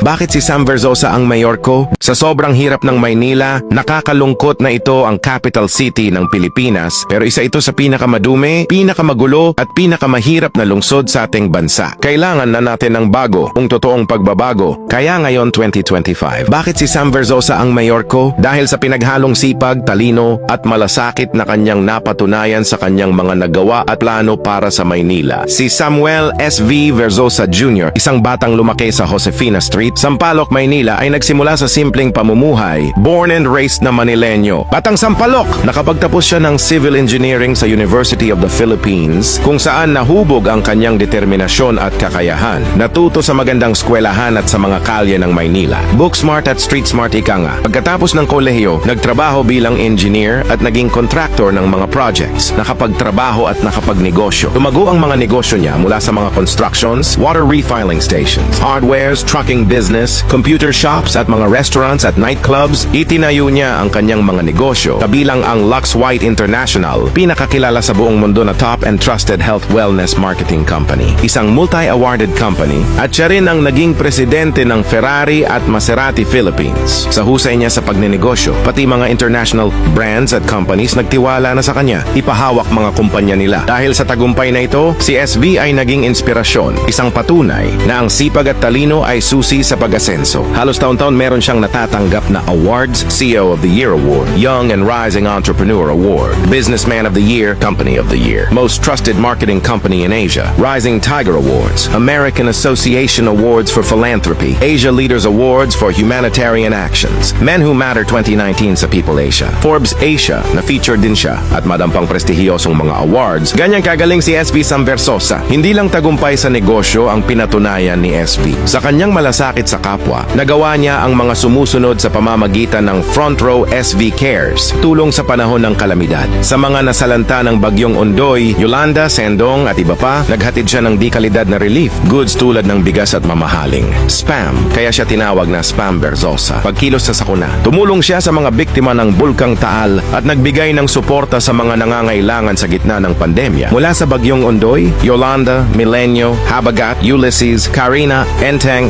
Bakit si Sam Verzosa ang mayor ko? Sa sobrang hirap ng Maynila, nakakalungkot na ito ang capital city ng Pilipinas, pero isa ito sa pinakamadumi, pinakamagulo at pinakamahirap na lungsod sa ating bansa. Kailangan na natin ng bago, kung totoong pagbabago. Kaya ngayon 2025. Bakit si Sam Verzosa ang mayor ko? Dahil sa pinaghalong sipag, talino at malasakit na kanyang napatunayan sa kanyang mga nagawa at plano para sa Maynila. Si Samuel S.V. Verzosa Jr., isang batang lumaki sa Josefina Street, Sampaloc, Maynila ay nagsimula sa simpleng pamumuhay, born and raised na Manileño. Batang Sampaloc, nakapagtapos siya ng Civil Engineering sa University of the Philippines, kung saan nahubog ang kanyang determinasyon at kakayahan. Natuto sa magandang eskwelahan at sa mga kalye ng Maynila. Book smart at street smart ika nga. Pagkatapos ng kolehiyo, nagtrabaho bilang engineer at naging contractor ng mga projects. Nakapagtrabaho at nakapagnegosyo. Tumago ang mga negosyo niya mula sa mga constructions, water refilling stations, hardwares, trucking business, computer shops at mga restaurants at nightclubs. Itinayo niya ang kanyang mga negosyo, kabilang ang Lux White International, pinakakilala sa buong mundo na top and trusted health wellness marketing company. Isang multi-awarded company at siya rin ang naging presidente ng Ferrari at Maserati Philippines. Sa husay niya sa pagnenegosyo, pati mga international brands at companies nagtiwala na sa kanya, ipahawak mga kumpanya nila. Dahil sa tagumpay na ito, si SV ay naging inspirasyon, isang patunay na ang sipag at talino ay susi sa pag-asenso. Halos taon-taon meron siyang natatanggap na awards, CEO of the Year Award, Young and Rising Entrepreneur Award, Businessman of the Year, Company of the Year, Most Trusted Marketing Company in Asia, Rising Tiger Awards, American Association Awards for Philanthropy, Asia Leaders Awards for Humanitarian Actions, Men Who Matter 2019 sa People Asia, Forbes Asia na featured din siya at madampang prestihiyosong mga awards. Ganyan kagaling si SV Samversosa. Hindi lang tagumpay sa negosyo ang pinatunayan ni SV. Sa kanyang malasakit sa kapwa, nagawa niya ang mga sumusunod sa pamamagitan ng Front Row SV Cares, tulong sa panahon ng kalamidad. Sa mga nasalanta ng bagyong Ondoy, Yolanda, Sendong at iba pa, naghatid siya ng di kalidad na relief, goods tulad ng bigas at mamahaling. Spam, kaya siya tinawag na Spam Verzosa. Pagkilos sa sakuna, tumulong siya sa mga biktima ng Bulkang Taal at nagbigay ng suporta sa mga nangangailangan sa gitna ng pandemya. Mula sa bagyong Ondoy, Yolanda, Milenio, Habagat, Ulysses, Karina, Enteng,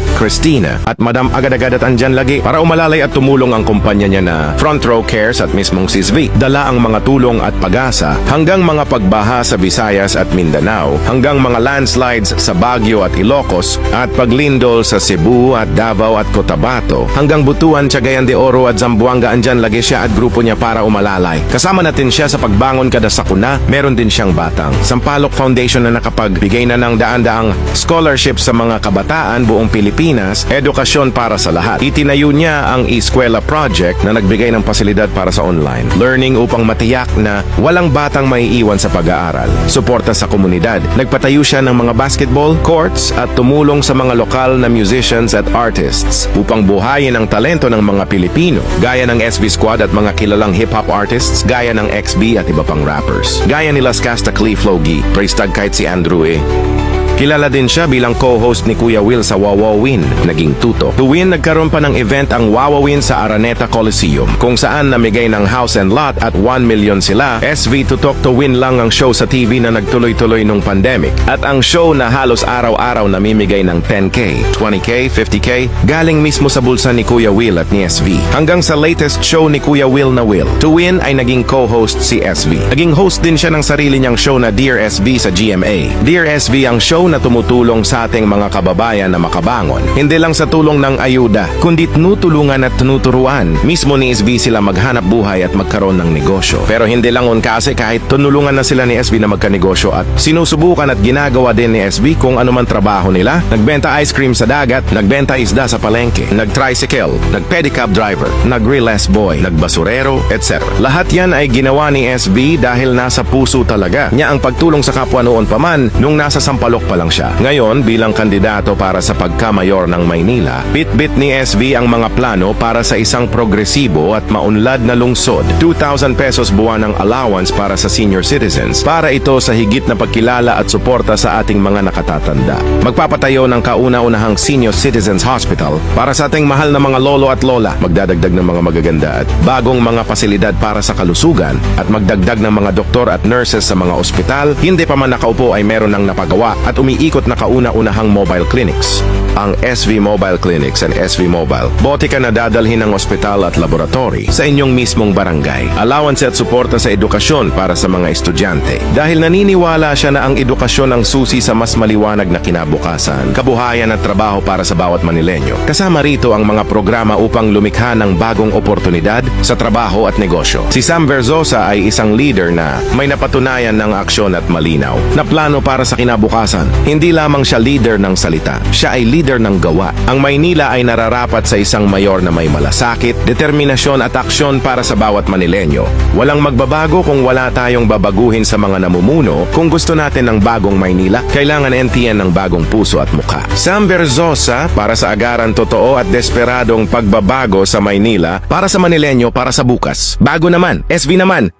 Christina at Madam agad-agad at andyan lagi para umalalay at tumulong ang kumpanya niya na Front Row Cares at mismong Sisvi. Dala ang mga tulong at pag-asa hanggang mga pagbaha sa Visayas at Mindanao, hanggang mga landslides sa Baguio at Ilocos at paglindol sa Cebu at Davao at Cotabato, hanggang Butuan, Cagayan de Oro at Zamboanga andyan lagi siya at grupo niya para umalalay. Kasama natin siya sa pagbangon kada sakuna, meron din siyang batang. Sampalok Foundation na nakapagbigay na ng daan-daang scholarship sa mga kabataan buong Pilipinas, edukasyon para sa lahat. Itinayo niya ang Eskwela Project na nagbigay ng pasilidad para sa online learning upang matiyak na walang batang maiiwan sa pag-aaral. Suporta sa komunidad. Nagpatayo siya ng mga basketball courts at tumulong sa mga lokal na musicians at artists upang buhayin ang talento ng mga Pilipino gaya ng SB Squad at mga kilalang hip-hop artists gaya ng XB at iba pang rappers. Gaya nila Skasta Clee Flogi, praise tag kahit si Andrew eh. Kilala din siya bilang co-host ni Kuya Will sa Wawawin, naging tuto. Tuwin nagkaroon pa ng event ang Wawawin sa Araneta Coliseum, kung saan namigay ng house and lot at 1 million sila. SV Tutok to Win lang ang show sa TV na nagtuloy-tuloy nung pandemic. At ang show na halos araw-araw namimigay ng 10K, 20K, 50K, galing mismo sa bulsa ni Kuya Will at ni SV. Hanggang sa latest show ni Kuya Will na Will. To Win ay naging co-host si SV. Naging host din siya ng sarili niyang show na Dear SV sa GMA. Dear SV ang show na tumutulong sa ating mga kababayan na makabangon. Hindi lang sa tulong ng ayuda, kundi tinutulungan at tinuturuan. Mismo ni SV sila maghanap buhay at magkaroon ng negosyo. Pero hindi lang un kasi kahit tunulungan na sila ni SV na magkanegosyo at sinusubukan at ginagawa din ni SV kung ano man trabaho nila. Nagbenta ice cream sa dagat, nagbenta isda sa palengke, nag-tricycle, nag-pedicab driver, nag-reless boy, nagbasurero, etc. Lahat yan ay ginawa ni SB dahil nasa puso talaga niya ang pagtulong sa kapwa noon pa man nung nasa Sampalok pa lang siya. Ngayon, bilang kandidato para sa pagkamayor ng Maynila, bit-bit ni SB ang mga plano para sa isang progresibo at maunlad na lungsod. 2,000 pesos buwan ng allowance para sa senior citizens para ito sa higit na pagkilala at suporta sa ating mga nakatatanda. Magpapatayo ng kauna-unahang Senior Citizens Hospital para sa ating mahal na mga lolo at lola. Magdadagdag ng mga magaganda at bagong mga pasilidad para sa kalusugan at magdagdag ng mga doktor at nurses sa mga ospital. Hindi pa man nakaupo ay meron ng napagawa at umiikot na kauna-unahang mobile clinics. Ang SV Mobile Clinics and SV Mobile, bote ka na dadalhin ng ospital at laboratory sa inyong mismong barangay. Allowance at suporta sa edukasyon para sa mga estudyante. Dahil naniniwala siya na ang edukasyon ang susi sa mas maliwanag na kinabukasan, kabuhayan at trabaho para sa bawat Manilenyo. Kasama rito ang mga programa upang lumikha ng bagong oportunidad sa trabaho at negosyo. Si Sam Verzosa ay isang leader na may napatunayan ng aksyon at malinaw na plano para sa kinabukasan. Hindi lamang siya leader ng salita, siya ay leader ng gawa. Ang Maynila ay nararapat sa isang mayor na may malasakit, determinasyon at aksyon para sa bawat Manilenyo. Walang magbabago kung wala tayong babaguhin sa mga namumuno. Kung gusto natin ng bagong Maynila, kailangan NTN ng bagong puso at mukha. Sam Verzosa para sa agaran totoo at desperadong pagbabago sa Maynila para sa Manilenyo para sa bukas. Bago naman, SV naman,